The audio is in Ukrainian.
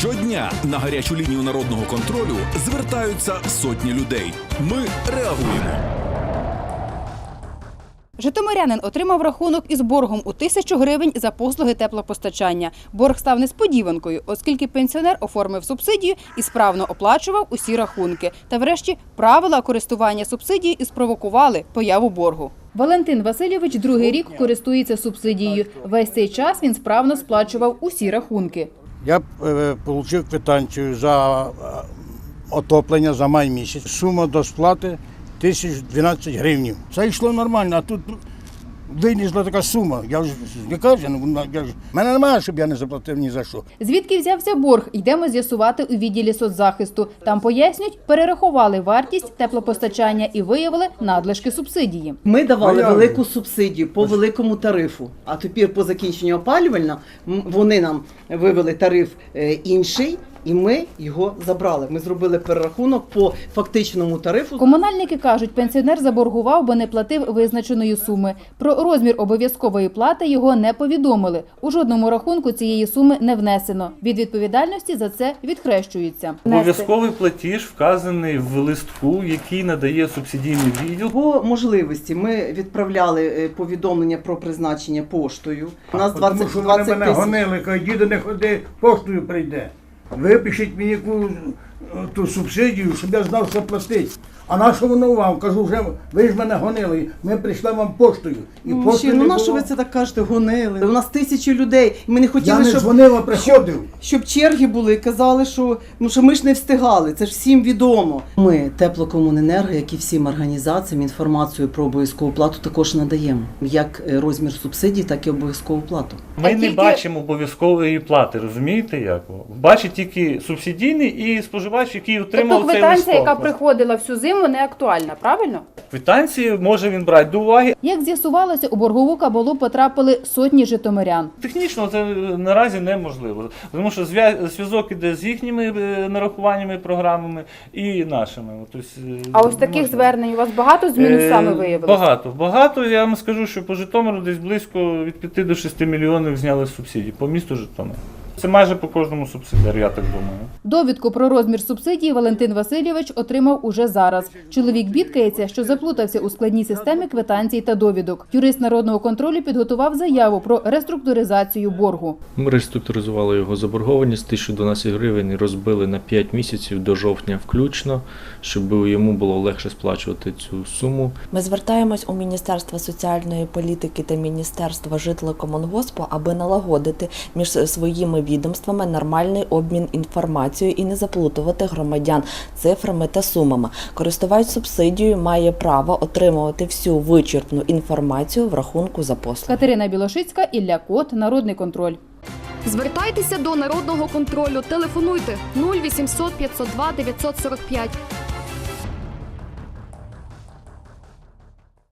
Щодня на гарячу лінію народного контролю звертаються сотні людей. Ми реагуємо. Житомирянин отримав рахунок із боргом у тисячу гривень за послуги теплопостачання. Борг став несподіванкою, оскільки пенсіонер оформив субсидію і справно оплачував усі рахунки. Та врешті правила користування субсидією і спровокували появу боргу. Валентин Васильович другий рік користується субсидією. Весь цей час він справно сплачував усі рахунки. Я е, отримав квитанцію за е, отоплення за май місяць. Сума до сплати 1012 гривень. Це йшло нормально, а тут винесла така сума. Я ж не кажу, ну, я ж, мене немає, щоб я не заплатив ні за що. Звідки взявся борг, йдемо з'ясувати у відділі соцзахисту. Там пояснюють, перерахували вартість теплопостачання і виявили надлишки субсидії. Ми давали я- велику субсидію по великому тарифу. А тепер по закінченню опалювальна вони нам вивели тариф е, інший, і ми його забрали. Ми зробили перерахунок по фактичному тарифу. Комунальники кажуть, пенсіонер заборгував, бо не платив визначеної суми. Про розмір обов'язкової плати його не повідомили. У жодному рахунку цієї суми не внесено. Від відповідальності за це відхрещуються. Обов'язковий платіж вказаний в листку, який надає субсидійний відділ. По можливості ми відправляли е, повідомлення про призначення поштою. У нас Тому що вони 20 мене тисяч. гонили, кажуть, діду не ходи, поштою прийде. Ve bir şey ту субсидію, щоб я знав, що платить. А на що воно вам? Кажу, вже ви ж мене гонили, ми прийшли вам поштою. І Ну, поштою ну не на що було. ви це так кажете? Гонили. У нас тисячі людей. і Ми не хотіли, Я не щоб дзвонив, а приходив. щоб черги були, казали, що, ну, що ми ж не встигали, це ж всім відомо. Ми теплокомуненерго, як і всім організаціям, інформацію про обов'язкову плату також надаємо. Як е, розмір субсидій, так і обов'язкову плату. Ми А не тільки- бачимо обов'язкової плати, розумієте як? Бачить тільки субсидійний і споживач, який отримав Тобто цей квитанція, листок. яка приходила всю зиму, не актуальна, правильно? Квитанції може він брати до уваги. Як з'ясувалося, у боргову кабалу потрапили сотні житомирян. Технічно це е, наразі неможливо, тому що зв'я- зв'язок іде з їхніми е, нарахуваннями, програмами і нашими. Тобто, А ось таких можна. звернень у вас багато з мінусами виявилося? Багато. Багато. Я вам скажу, що по Житомиру десь близько від 5 до 6 мільйонів зняли субсидій по місту Житомир. Це майже по кожному субсидіарю, я так думаю. Довідку про розмір субсидії Валентин Васильович отримав уже зараз. Чоловік бідкається, що заплутався у складній системі квитанцій та довідок. Юрист народного контролю підготував заяву про реструктуризацію боргу. Ми реструктуризували його заборгованість 1012 гривень і розбили на 5 місяців до жовтня включно, щоб йому було легше сплачувати цю суму. Ми звертаємось у Міністерство соціальної політики та Міністерство житлокомунгоспу, аби налагодити між своїми відомствами нормальний обмін інформацією і не заплутувати громадян цифрами та сумами. Користувач субсидією має право отримувати всю вичерпну інформацію в рахунку за послуги. Катерина Білошицька, Ілля Кот, Народний контроль. Звертайтеся до народного контролю. Телефонуйте 0800 502 945